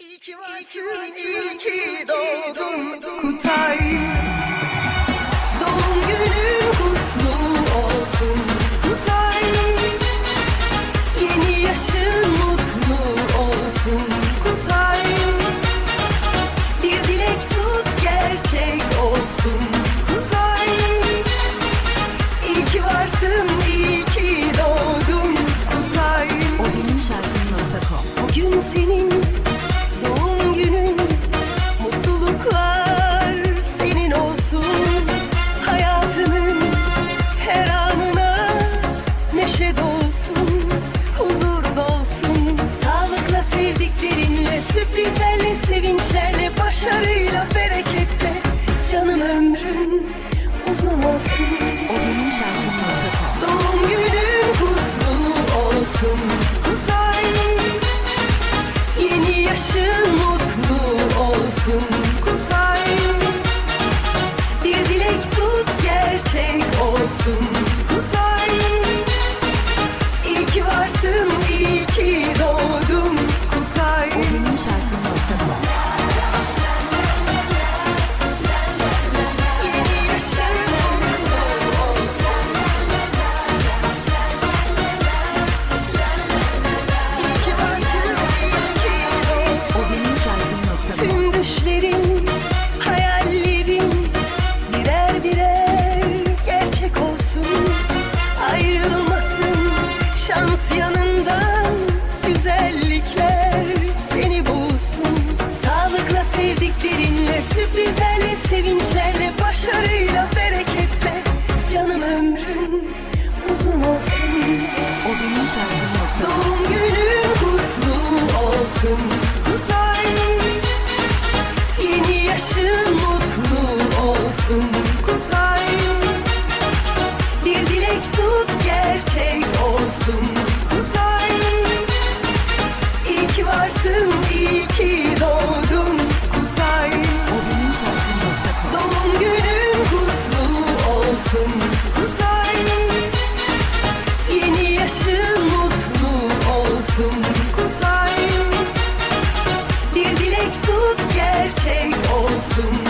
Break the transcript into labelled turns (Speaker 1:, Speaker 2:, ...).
Speaker 1: İyi ki varsın, iyi ki doğdum Kutay. uzun olsun. Doğum günün kutlu olsun. Kutay. Yeni yaşın mutlu olsun. Kutay. Bir dilek tut gerçek olsun. Doğum günün kutlu olsun. Kutay. Yeni yaşın mutlu olsun. Kutay. Bir dilek tut gerçek olsun. Kutay. İyi ki varsın iyi ki kalsın